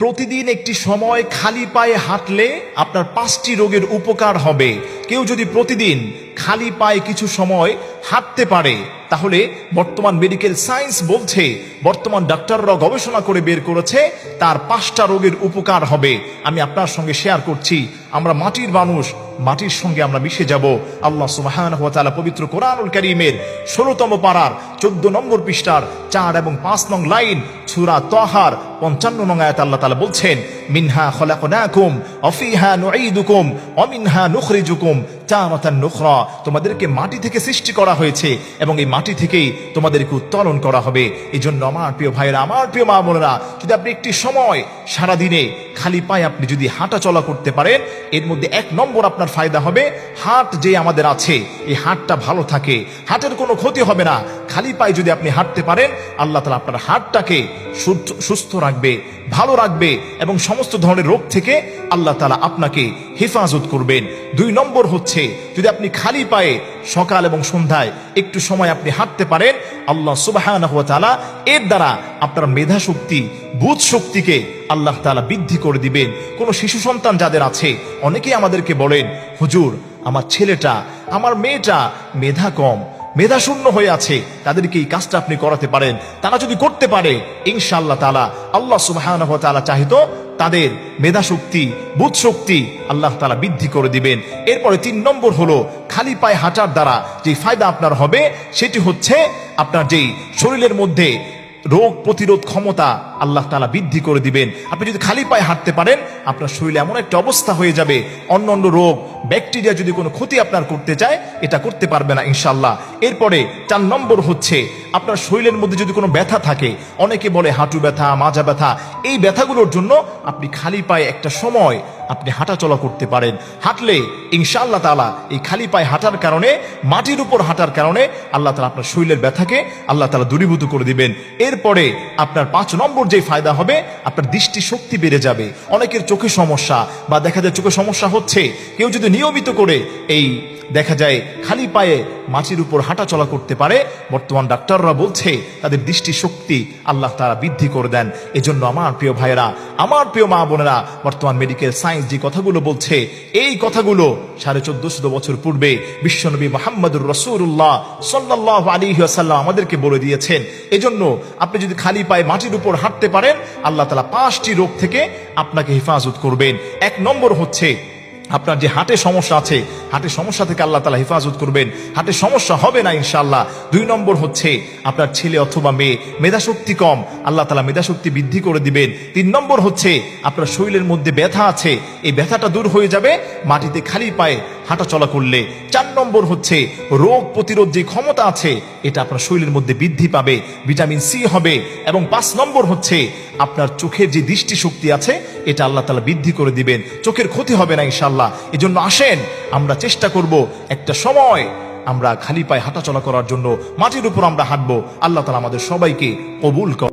প্রতিদিন একটি সময় খালি পায়ে হাঁটলে আপনার পাঁচটি রোগের উপকার হবে। কেউ যদি প্রতিদিন খালি পায়ে কিছু সময় হাঁটতে পারে তাহলে বর্তমান মেডিকেল সায়েন্স বলছে, বর্তমান ডাক্তাররা গবেষণা করে বের করেছে, তার পাঁচটা রোগের উপকার হবে। আমি আপনার সঙ্গে শেয়ার করছি। আমরা মাটির মানুষ, মাটির সঙ্গে আমরা মিশে যাব। আল্লাহ সুবাহান পবিত্র কোরআনুল করিমের ষোলোতম পাড়ার চোদ্দ নম্বর পৃষ্ঠার চার এবং পাঁচ নং লাইন ছুরা তহার, পঞ্চান্ন নং আয়াত আল্লাহ তালা বলছেন, মিনহা খলাকুম অফিহা নুঈদুকুম অমিনহা নুখরিজুকুম। চামাতান নুখরা। তোমাদেরকে মাটি থেকে সৃষ্টি করা হয়েছে এবং এই মাটি থেকেই তোমাদেরকে উত্তোলন করা হবে। এই জন্য আমার প্রিয় ভাইয়েরা, আমার প্রিয় মা বোনেরা যদি আপনি একটি সময় সারাদিনে খালি পায়ে আপনি যদি হাঁটা চলা করতে পারেন, এর মধ্যে এক নম্বর আপনার ফায়দা হবে, হাট যে আমাদের আছে, এই হাটটা ভালো থাকে। হাটের কোনো ক্ষতি হবে না। খালি পায়ে যদি আপনি হাঁটতে পারেন, আল্লাহ তালা আপনার হাটটাকে সুস্থ- রাখবে, ভালো রাখবে এবং সমস্ত ধরনের রোগ থেকে আল্লাহ তালা আপনাকে হেফাজত করবেন। দুই নম্বর হচ্ছে, যদি আপনি খালি পায়ে সকাল এবং সন্ধ্যায় একটু সময় আপনি হাঁটতে পারেন, আল্লাহ সুবাহ এর দ্বারা আপনার মেধা শক্তি বুধ শক্তিকে আল্লাহ তালা বৃদ্ধি করে দিবেন। কোনো শিশু সন্তান যাদের আছে, অনেকেই আমাদেরকে বলেন, হুজুর, আমার ছেলেটা, আমার মেয়েটা মেধা কম, মেধা শূন্য হয়ে আছে, তাদেরকে এই কাজটা আপনি করাতে পারেন। তারা যদি করতে পারে, ইনশাআল্লাহ তালা আল্লাহ সুবাহ চাহিত তাদের মেধা শক্তি, বুধ শক্তি আল্লাহ তালা বৃদ্ধি করে দিবেন। এরপরে তিন নম্বর হলো, খালি পায়ে হাঁটার দ্বারা যে ফায়দা আপনার হবে, সেটি হচ্ছে আপনার যেই শরীরের মধ্যে রোগ প্রতিরোধ ক্ষমতা আল্লাহ তালা বৃদ্ধি করে দিবেন। আপনি যদি খালি পায়ে হাঁটতে পারেন, আপনার শরীরে এমন একটা অবস্থা হয়ে যাবে, অন্য অন্য রোগ, ব্যাকটেরিয়া যদি কোনো ক্ষতি আপনার করতে চায়, এটা করতে পারবে না ইনশাল্লাহ এরপরে চার নম্বর হচ্ছে, আপনার শরীরের মধ্যে যদি কোনো ব্যথা থাকে, অনেকে বলে হাঁটু ব্যথা, মাজা ব্যথা, এই ব্যথাগুলোর জন্য আপনি খালি পায়ে একটা সময় আপনি হাঁটা চলা করতে পারেন। হাঁটলে ইনশাআল্লাহ তালা এই খালি পায়ে হাঁটার কারণে, মাটির উপর হাঁটার কারণে আল্লাহ তালা আপনার শরীরের ব্যথাকে আল্লাহ তালা দূরীভূত করে দিবেন। এরপরে আপনার পাঁচ নম্বর যে ফায়দা হবে, আপনার দৃষ্টি শক্তি বেড়ে যাবে। অনেকের চোখে সমস্যা বা দেখা যায় চোখে সমস্যা হচ্ছে, কেউ যদি নিয়মিত করে এই দেখা যায় খালি পায়ে মাটির উপর হাঁটা চলা করতে পারে, বর্তমান ডাক্তাররা বলছে তাদের দৃষ্টি শক্তি আল্লাহ তারা বৃদ্ধি করে দেন। এজন্য আমার প্রিয় ভাইয়েরা, আমার প্রিয় মা বোনেরা বর্তমান মেডিকেল সায়েন্স যে কথাগুলো বলছে, এই কথাগুলো সাড়ে চোদ্দশো বছর পূর্বে বিশ্বনবী মোহাম্মদুর রসুল্লাহ সাল্লাহ আলী আসাল্লাম আমাদেরকে বলে দিয়েছেন। এজন্য আপনি যদি খালি পায়ে মাটির উপর হাঁটতে পারেন, আল্লাহ তালা পাঁচটি রোগ থেকে আপনাকে হেফাজত করবেন। এক নম্বর হচ্ছে আপনার যে হাটে সমস্যা আছে হাটের সমস্যা থেকে আল্লাহ তালা হেফাজত করবেন। হাটে সমস্যা হবে না ইনশাল্লাহ দুই নম্বর হচ্ছে আপনার ছেলে অথবা মেয়ে মেধাশক্তি কম, আল্লাহ তালা মেধাশক্তি বৃদ্ধি করে দিবেন। তিন নম্বর হচ্ছে আপনার শরীরের মধ্যে ব্যথা আছে, এই ব্যথাটা দূর হয়ে যাবে, মাটিতে খালি পায়ে হাঁটা চলা করলে চার নম্বর হচ্ছে রোগ প্রতিরোধ যে ক্ষমতা আছে, এটা আপনার শরীরের মধ্যে বৃদ্ধি পাবে, ভিটামিন সি হবে এবং পাঁচ নম্বর হচ্ছে আপনার চোখের যে দৃষ্টি শক্তি আছে, এটা আল্লাহ তালা বৃদ্ধি করে দিবেন। চোখের ক্ষতি হবে না ইনশাল্লাহ এজন্য আসেন, আমরা চেষ্টা করব একটা সময় আমরা খালি পায়ে হাঁটা চলা করার জন্য মাটির উপর আমরা হাঁটবো। আল্লাহ তালা আমাদের সবাইকে কবুল কর